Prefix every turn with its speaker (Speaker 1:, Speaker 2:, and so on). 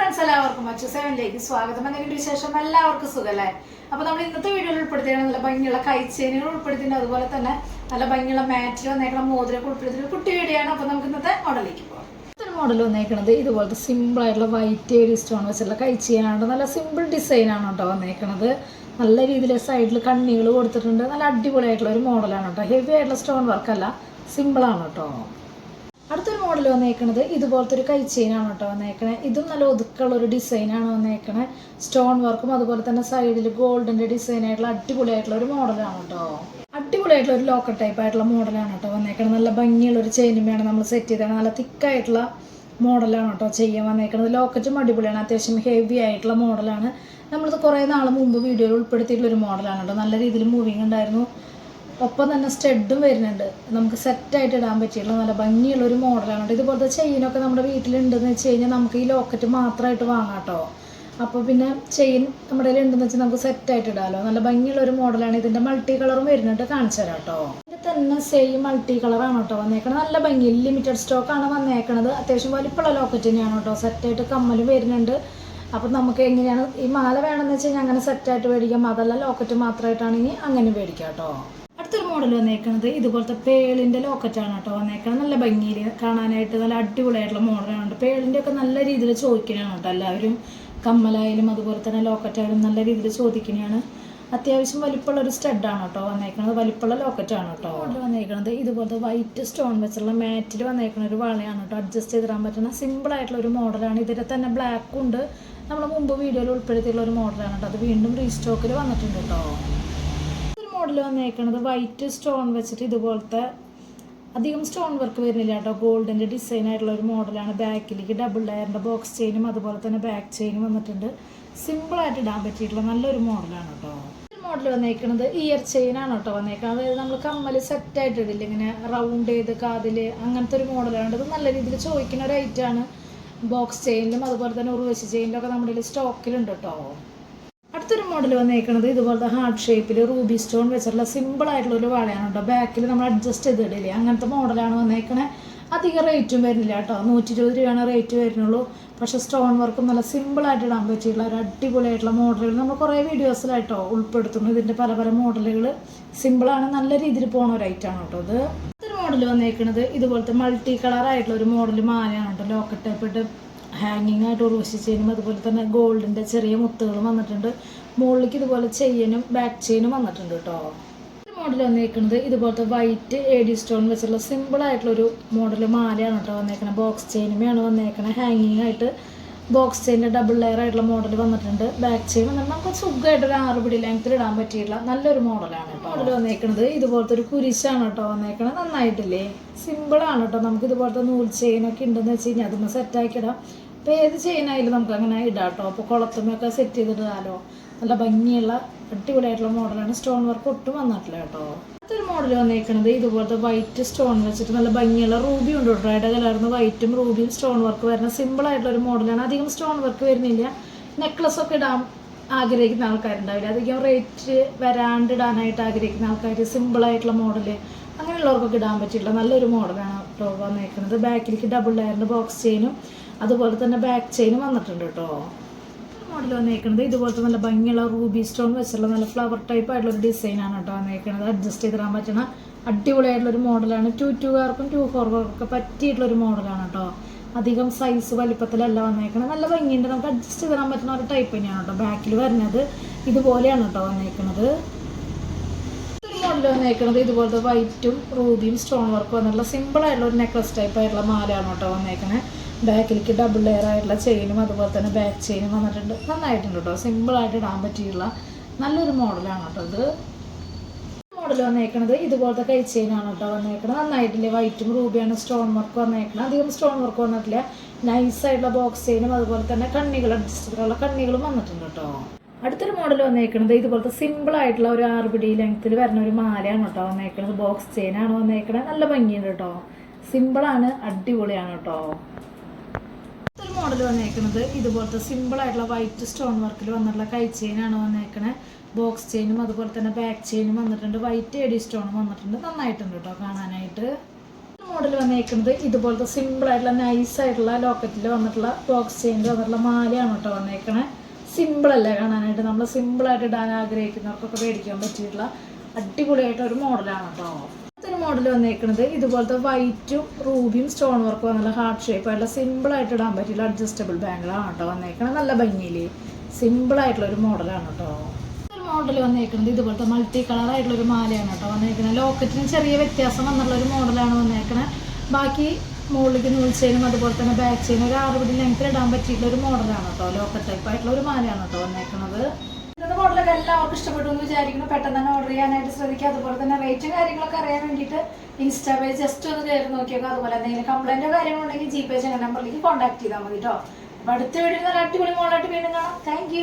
Speaker 1: Friends എല്ലാവർക്കും മറ്റു സെവനിലേക്ക് സ്വാഗതം. എന്തെങ്കിലും വിശേഷം? എല്ലാവർക്കും സുഖല്ലേ? അപ്പൊ നമ്മൾ ഇന്നത്തെ വീഡിയോയിൽ ഉൾപ്പെടുത്തിയാണ് നല്ല ഭംഗിയുള്ള കൈച്ചേനുകൾ ഉൾപ്പെടുത്തിയിട്ടുണ്ട്. അതുപോലെ തന്നെ നല്ല ഭംഗിയുള്ള മാറ്റിൽ വന്നേക്കുന്ന മോതിരൊക്കെ ഉൾപ്പെടുത്തിയ കുട്ടി വീഡിയോ ആണ് അപ്പൊ നമുക്ക് ഇന്നത്തെ മോഡലിലേക്ക് പോകാം ഇന്നത്തെ മോഡൽ വന്നേക്കണത് ഇതുപോലത്തെ സിമ്പിൾ ആയിട്ടുള്ള വൈറ്റ് സ്റ്റോൺ വെച്ചുള്ള കൈച്ചേനാണ്. നല്ല സിമ്പിൾ ഡിസൈൻ ആണ് കേട്ടോ വന്നേക്കണത്. നല്ല രീതിയിൽ സൈഡിൽ കണ്ണികൾ കൊടുത്തിട്ടുണ്ട്. നല്ല അടിപൊളിയായിട്ടുള്ള ഒരു മോഡലാണ് കേട്ടോ. ഹെവി ആയിട്ടുള്ള സ്റ്റോൺ വർക്കല്ല സിമ്പിളാണ് കേട്ടോ. അടുത്തൊരു മോഡൽ വന്നേക്കണത് ഇതുപോലത്തെ ഒരു കൈ ചെയിനാണ് കേട്ടോ വന്നേക്കണേ. ഇതും നല്ല ഒതുക്കുള്ള ഒരു ഡിസൈനാണ് വന്നേക്കണേ. സ്റ്റോൺ വർക്കും അതുപോലെ തന്നെ സൈഡിൽ ഗോൾഡിന്റെ ഡിസൈൻ ആയിട്ടുള്ള അടിപൊളിയായിട്ടുള്ള ഒരു മോഡലാണ് കേട്ടോ. അടിപൊളിയായിട്ടുള്ള ഒരു ലോക്കർ ടൈപ്പ് ആയിട്ടുള്ള മോഡലാണ് കേട്ടോ വന്നേക്കണത്. നല്ല ഭംഗിയുള്ള ഒരു ചെയിനുമാണ് നമ്മൾ സെറ്റ് ചെയ്തത് നല്ല തിക്കായിട്ടുള്ള മോഡലാണ് കേട്ടോ ചെയ്യാൻ വന്നേക്കുന്നത് ലോക്കറ്റും അടിപൊളിയാണ്. അത്യാവശ്യം ഹെവി ആയിട്ടുള്ള മോഡലാണ് നമ്മളിത് കുറേ നാൾ മുമ്പ് വീഡിയോയിൽ ഉൾപ്പെടുത്തിയിട്ടുള്ള ഒരു മോഡലാണ് കേട്ടോ. നല്ല രീതിയിൽ മൂവിങ് ഉണ്ടായിരുന്നു. ഒപ്പം തന്നെ സ്റ്റഡും വരുന്നുണ്ട്. നമുക്ക് സെറ്റായിട്ട് ഇടാൻ പറ്റിയിട്ടുള്ള നല്ല ഭംഗിയുള്ള ഒരു മോഡലാണ് ഇതുപോലത്തെ ചെയിനൊക്കെ നമ്മുടെ വീട്ടിലുണ്ടെന്ന് വെച്ച് കഴിഞ്ഞാൽ നമുക്ക് ഈ ലോക്കറ്റ് മാത്രമായിട്ട് വാങ്ങാം കേട്ടോ. അപ്പോൾ പിന്നെ ചെയിൻ നമ്മുടെ കയ്യിൽ ഉണ്ടെന്ന് വെച്ചാൽ നമുക്ക് സെറ്റായിട്ട് ഇടാമല്ലോ നല്ല ഭംഗിയുള്ള ഒരു മോഡലാണ് ഇതിന്റെ മൾട്ടി കളറും വരുന്നുണ്ട്. കാണിച്ചു തരാം കേട്ടോ. ഇതിന്റെ തന്നെ സെയിം മൾട്ടി കളറാണ് കേട്ടോ വന്നേക്കണത്. നല്ല ഭംഗി. ലിമിറ്റഡ് സ്റ്റോക്കാണ് വന്നേക്കണത്. അത്യാവശ്യം വലിപ്പമുള്ള ലോക്കറ്റ് തന്നെയാണ് കേട്ടോ. സെറ്റായിട്ട് കമ്മലും വരുന്നുണ്ട്. അപ്പം നമുക്ക് എങ്ങനെയാണ്? ഈ മാല വേണമെന്ന് വെച്ചാൽ അങ്ങനെ സെറ്റായിട്ട് മേടിക്കാം. അതല്ല ലോക്കറ്റ് മാത്രമായിട്ടാണെങ്കിൽ അങ്ങനെ മേടിക്കാം കേട്ടോ. മോഡൽ വന്നേക്കുന്നത് ഇതുപോലത്തെ പേളിന്റെ ലോക്കറ്റാണ് കേട്ടോ വന്നേക്കുന്നത് നല്ല ഭംഗിയിൽ കാണാനായിട്ട് നല്ല അടിപൊളിയായിട്ടുള്ള മോഡലാണ് പേളിന്റെ ഒക്കെ നല്ല രീതിയിൽ ചോദിക്കുന്നതാണ് കേട്ടോ എല്ലാവരും. കമ്മലായാലും അതുപോലെ തന്നെ ലോക്കറ്റായാലും നല്ല രീതിയിൽ ചോദിക്കുന്നതാണ് അത്യാവശ്യം വലിപ്പമുള്ള ഒരു സ്റ്റഡാണ് കേട്ടോ വന്നേക്കണത്. വലിപ്പമുള്ള ലോക്കറ്റാണ് കേട്ടോ മോഡൽ വന്നേക്കണത്. ഇതുപോലത്തെ വൈറ്റ് സ്റ്റോൺ വെച്ചുള്ള മാറ്റിൽ വന്നേക്കുന്ന ഒരു വളയാണ് കേട്ടോ. അഡ്ജസ്റ്റ് ചെയ്തിടാൻ പറ്റുന്ന സിമ്പിൾ ആയിട്ടുള്ള ഒരു മോഡലാണ് ഇതിൽ തന്നെ ബ്ലാക്കും ഉണ്ട്. നമ്മൾ മുമ്പ് വീഡിയോയിൽ ഉൾപ്പെടുത്തിയുള്ള ഒരു മോഡലാണ് കേട്ടോ. അത് വീണ്ടും റീസ്റ്റോക്കിൽ വന്നിട്ടുണ്ട് കേട്ടോ. മോഡൽ വന്നേക്കണത് വൈറ്റ് സ്റ്റോൺ വെച്ചിട്ട് ഇതുപോലത്തെ അധികം സ്റ്റോൺ വർക്ക് വരുന്നില്ല കേട്ടോ. ഗോൾഡിന്റെ ഡിസൈൻ ആയിട്ടുള്ള ഒരു മോഡലാണ് ബാക്കിലേക്ക് ഡബിൾ ഡയറിന്റെ ബോക്സ് ചെയിനും അതുപോലെ തന്നെ ബാക്ക് ചെയിനും വന്നിട്ടുണ്ട്. സിമ്പിളായിട്ട് ഇടാൻ പറ്റിയിട്ടുള്ള നല്ലൊരു മോഡലാണ് കേട്ടോ. മോഡൽ വന്നേക്കുന്നത് ഇയർ ചെയിൻ ആണ് കേട്ടോ വന്നേക്കുന്നത്. അതായത് നമ്മൾ കമ്മൽ സെറ്റായിട്ട് ഇടില്ല? ഇങ്ങനെ റൗണ്ട് ചെയ്ത് കാതിൽ അങ്ങനത്തെ ഒരു മോഡലാണ് ഇത് നല്ല രീതിയിൽ ചോദിക്കുന്ന ഒരു ഐറ്റമാണ് ബോക്സ് ചെയിനിലും അതുപോലെ തന്നെ ഉറുവശി ചെയിനിലും ഒക്കെ നമ്മുടെ സ്റ്റോക്കിലുണ്ട് കേട്ടോ. അടുത്തൊരു മോഡൽ വന്നേക്കുന്നത് ഇതുപോലത്തെ ഹാർട്ട് ഷേപ്പിൽ റൂബി സ്റ്റോൺ വെച്ചിട്ടുള്ള സിമ്പിൾ ആയിട്ടുള്ള ഒരു വളയാണ് കേട്ടോ ബാക്കിൽ നമ്മൾ അഡ്ജസ്റ്റ് ചെയ്തിടില്ലേ അങ്ങനത്തെ മോഡലാണ് വന്നേക്കണേ. അധികം റേറ്റും വരുന്നില്ല കേട്ടോ. നൂറ്റി ഇരുപത് രൂപയാണ് റേറ്റ് വരുന്നുള്ളൂ. പക്ഷെ സ്റ്റോൺ വർക്കും നല്ല സിമ്പിളായിട്ട് ഇടാൻ പറ്റിയിട്ടുള്ള ഒരു അടിപൊളിയായിട്ടുള്ള മോഡലുകൾ നമ്മൾ കുറേ വീഡിയോസിലായിട്ടോ ഉൾപ്പെടുത്തുന്നു. ഇതിന്റെ പല പല മോഡലുകൾ സിമ്പിളാണ് നല്ല രീതിയിൽ പോണ ഒരു ഐറ്റമാണ് കേട്ടോ ഇത്. മോഡൽ വന്നേക്കുന്നത് ഇതുപോലത്തെ മൾട്ടി കളർ ആയിട്ടുള്ള ഒരു മോഡൽ മാലയാണ് കേട്ടോ ലോക്കറ്റ് ടൈപ്പ് ഹാങ്ങിങ് ആയിട്ട് ഉറവശി ചെയിനും അതുപോലെ തന്നെ ഗോൾഡിന്റെ ചെറിയ മുത്തുകളും വന്നിട്ടുണ്ട്. മുകളിലേക്ക് ഇതുപോലെ ചെയിനും ബാക്ക് ചെയിനും വന്നിട്ടുണ്ട് കേട്ടോ. മോഡൽ വന്നിരിക്കുന്നത് ഇതുപോലത്തെ വൈറ്റ് എ ഡി സ്റ്റോൺ വെച്ചുള്ള സിമ്പിൾ ആയിട്ടുള്ള ഒരു മോഡൽ മാലയാണ് കേട്ടോ വന്നേക്കണത്. ബോക്സ് ചെയിനുമാണ് വന്നേക്കണത്. ഹാങ്ങിങ് ആയിട്ട് ബോക്സ് ചെയിന്റെ ഡബിൾ ലെയർ ആയിട്ടുള്ള മോഡൽ വന്നിട്ടുണ്ട്. ബാക്ക് ചെയിൻ വന്നിട്ട് നമുക്ക് സുഖമായിട്ട് ഒരു ആറ് ലെങ്ത്തിൽ ഇടാൻ പറ്റിയിട്ടുള്ള നല്ലൊരു മോഡലാണ് മോഡൽ വന്നേക്കുന്നത് ഇതുപോലത്തെ ഒരു കുരിശാണ് കേട്ടോ വന്നേക്കണത്. നന്നായിട്ടില്ലേ? സിമ്പിളാണ് കേട്ടോ. നമുക്ക് ഇതുപോലത്തെ നൂൽ ചെയിനൊക്കെ ഉണ്ടെന്ന് വെച്ച് കഴിഞ്ഞാൽ അതൊന്ന് സെറ്റാക്കി ഇടാം. അപ്പോൾ ഏത് ചെയിനായാലും നമുക്ക് അങ്ങനെ ഇടാം കേട്ടോ. അപ്പോൾ കുളത്തുമൊക്കെ സെറ്റ് ചെയ്തിടാലോ. നല്ല ഭംഗിയുള്ള അടിപൊളിയായിട്ടുള്ള മോഡലാണ് സ്റ്റോൺ വർക്ക് ഒട്ടും വന്നിട്ടില്ല കേട്ടോ. അടുത്തൊരു മോഡൽ വന്നേക്കണത് ഇതുപോലത്തെ വൈറ്റ് സ്റ്റോൺ വെച്ചിട്ട് നല്ല ഭംഗിയുള്ള റൂബി ഉണ്ട് കേട്ടോ. റെഡ് കലർന്ന് വൈറ്റും റൂബിയും സ്റ്റോൺ വർക്ക് വരുന്ന സിമ്പിൾ ആയിട്ടുള്ള ഒരു മോഡലാണ്. അധികം സ്റ്റോൺ വർക്ക് വരുന്നില്ല. നെക്ലസ് ഒക്കെ ഇടാൻ ആഗ്രഹിക്കുന്ന ആൾക്കാരുണ്ടാവില്ല. അധികം റേറ്റ് വരാണ്ട് ഇടാനായിട്ട് ആഗ്രഹിക്കുന്ന ആൾക്കാർ സിമ്പിൾ ആയിട്ടുള്ള മോഡൽ അങ്ങനെയുള്ളവർക്കൊക്കെ ഇടാൻ പറ്റില്ല നല്ലൊരു മോഡലാണ് കേട്ടോ വന്നേക്കുന്നത് ബാക്കിലേക്ക് ഡബിൾ ലെയറിന്റെ ബോക്സ് ചെയിനും അതുപോലെ തന്നെ ബാക്ക് ചെയിനും വന്നിട്ടുണ്ട് കേട്ടോ. മോഡൽ വന്നേക്കുന്നത് ഇതുപോലത്തെ നല്ല ഭംഗിയുള്ള റൂബി സ്റ്റോൺ വെച്ചുള്ള നല്ല ഫ്ലവർ ടൈപ്പ് ആയിട്ടുള്ള ഒരു ഡിസൈനാണ് കേട്ടോ വന്നേക്കുന്നത് അഡ്ജസ്റ്റ് ചെയ്തിടാൻ പറ്റുന്ന അടിപൊളിയായിട്ടുള്ള ഒരു മോഡലാണ് ടു ടുകാർക്കും ടു ഫോർക്കാർക്കൊക്കെ പറ്റിയിട്ടുള്ള ഒരു മോഡലാണ് കേട്ടോ. അധികം സൈസ് വലിപ്പത്തിലല്ല വന്നേക്കുന്നത് നല്ല ഭംഗിയുണ്ട്. നമുക്ക് അഡ്ജസ്റ്റ് ചെയ്തിടാൻ പറ്റുന്ന ഒരു ടൈപ്പ് തന്നെയാണ് കേട്ടോ. ബാക്കിൽ വരുന്നത് ഇതുപോലെയാണ് കേട്ടോ വന്നേക്കുന്നത് മോഡൽ വന്നേക്കുന്നത് ഇതുപോലത്തെ വൈറ്റും റൂബിയും സ്റ്റോൺ വർക്കും വന്നിട്ടുള്ള സിമ്പിൾ ആയിട്ടുള്ള ഒരു നെക്ലസ് ടൈപ്പ് ആയിട്ടുള്ള മാലയാണ് കേട്ടോ വന്നേക്കുന്നത് ബാക്കിലേക്ക് ഡബിൾ ലെയർ ആയിട്ടുള്ള ചെയിനും അതുപോലെ തന്നെ ബാക്ക് ചെയിനും വന്നിട്ടുണ്ട്. നന്നായിട്ടുണ്ട് കേട്ടോ. സിമ്പിളായിട്ട് ഇടാൻ പറ്റിയുള്ള നല്ലൊരു മോഡലാണ് കേട്ടോ ഇത്. മോഡൽ വന്നേക്കണത് ഇതുപോലത്തെ കൈ ചെയിനാണ് കേട്ടോ വന്നേക്കണത്. നന്നായിട്ടില്ലേ? വൈറ്റും റൂബിയാണ് സ്റ്റോൺ വർക്ക് വന്നേക്കുന്നത് അധികം സ്റ്റോൺ വർക്ക് വന്നിട്ടില്ല. നൈസായിട്ടുള്ള ബോക്സ് ചെയിനും അതുപോലെ തന്നെ കണ്ണികൾ അഡ്ജസ്റ്റ് കണ്ണികളും വന്നിട്ടുണ്ട് കേട്ടോ. അടുത്തൊരു മോഡൽ വന്നേക്കണത് ഇതുപോലത്തെ സിമ്പിൾ ആയിട്ടുള്ള ഒരു ആറ് പിടി ലെങ്ത്തിൽ വരുന്ന ഒരു മാലയാണ് കേട്ടോ വന്നേക്കണത്. ബോക്സ് ചെയിനാണ് വന്നേക്കണത്. നല്ല ഭംഗിയുണ്ട് കേട്ടോ. സിമ്പിളാണ് അടിപൊളിയാണ് കേട്ടോ. അടുത്തൊരു മോഡൽ വന്നേക്കുന്നത് ഇതുപോലത്തെ സിമ്പിൾ ആയിട്ടുള്ള വൈറ്റ് സ്റ്റോൺ വർക്കിൽ വന്നിട്ടുള്ള കൈ ചെയിനാണ് വന്നേക്കണേ ബോക്സ് ചെയിനും അതുപോലെ തന്നെ ബാക്ക് ചെയിനും വന്നിട്ടുണ്ട്. വൈറ്റ് എഡി സ്റ്റോണും വന്നിട്ടുണ്ട്. നന്നായിട്ടുണ്ട് കേട്ടോ കാണാനായിട്ട്. മോഡൽ വന്നേക്കുന്നത് ഇതുപോലത്തെ സിമ്പിൾ ആയിട്ടുള്ള നൈസ് ആയിട്ടുള്ള ലോക്കറ്റിൽ വന്നിട്ടുള്ള ബോക്സ് ചെയിനിൽ വന്നിട്ടുള്ള മാലയാണ് കേട്ടോ വന്നേക്കണേ സിമ്പിൾ അല്ലേ കാണാനായിട്ട്. നമ്മൾ സിമ്പിളായിട്ട് ഇടാൻ ആഗ്രഹിക്കുന്നവർക്കൊക്കെ മേടിക്കാൻ പറ്റിയിട്ടുള്ള അടിപൊളിയായിട്ട് ഒരു മോഡലാണ് കേട്ടോ. അടുത്തൊരു മോഡൽ വന്നേക്കുന്നത് ഇതുപോലത്തെ വൈറ്റും റൂബിയും സ്റ്റോൺ വർക്ക് വന്നുള്ള ഹാർട്ട് ഷേപ്പ് ആയിട്ടുള്ള സിമ്പിൾ ആയിട്ട് ഇടാൻ പറ്റിയുള്ള അഡ്ജസ്റ്റബിൾ ബാങ്കിളാണ് കേട്ടോ വന്നേക്കണത്. നല്ല ഭംഗിയിൽ സിമ്പിളായിട്ടുള്ള ഒരു മോഡലാണ് കേട്ടോ. ഒരു മോഡൽ വന്നേക്കുന്നത് ഇതുപോലത്തെ മൾട്ടി കളർ ആയിട്ടുള്ള ഒരു മാലയാണ് കേട്ടോ വന്നേക്കുന്നത് ലോക്കറ്റിന് ചെറിയ വ്യത്യാസം വന്നുള്ള ഒരു മോഡലാണ് വന്നേക്കുന്നത് ബാക്കി മുകളിലേക്ക് നൂൽ ചെയിനും അതുപോലെ തന്നെ ബാക്ക് ചെയിനും ഒരു ആറുപടി ലെങ്ത്തിൽ ഇടാൻ പറ്റിയിട്ടുള്ള ഒരു മോഡലാണ് കേട്ടോ ലോക്കൽ ടൈപ്പ് ആയിട്ടുള്ള ഒരു മാലയാണ് കേട്ടോ വന്നേക്കുന്നത് ഇന്നത്തെ മോഡലൊക്കെ എല്ലാവർക്കും ഇഷ്ടപ്പെട്ടു എന്ന് വിചാരിക്കുന്നു. പെട്ടെന്ന് തന്നെ ഓർഡർ ചെയ്യാനായിട്ട് ശ്രദ്ധിക്കുക അതുപോലെ തന്നെ റേറ്റും കാര്യങ്ങളൊക്കെ അറിയാൻ വേണ്ടിയിട്ട് ഇൻസ്റ്റാ പേജ് ജസ്റ്റ് ഒന്ന് കയറി നോക്കിയേക്കുക അതുപോലെ എന്തെങ്കിലും കംപ്ലൈന്റോ കാര്യങ്ങളുണ്ടെങ്കിൽ ജി പേ ചെയ്യുന്ന നമ്പറിലേക്ക് കോൺടാക്ട് ചെയ്താൽ മതി കേട്ടോ. അപ്പോൾ അടുത്ത വീഡിയോ നല്ല അടിപൊളി മോളായിട്ട് വീണ്ടും കാണാം. താങ്ക്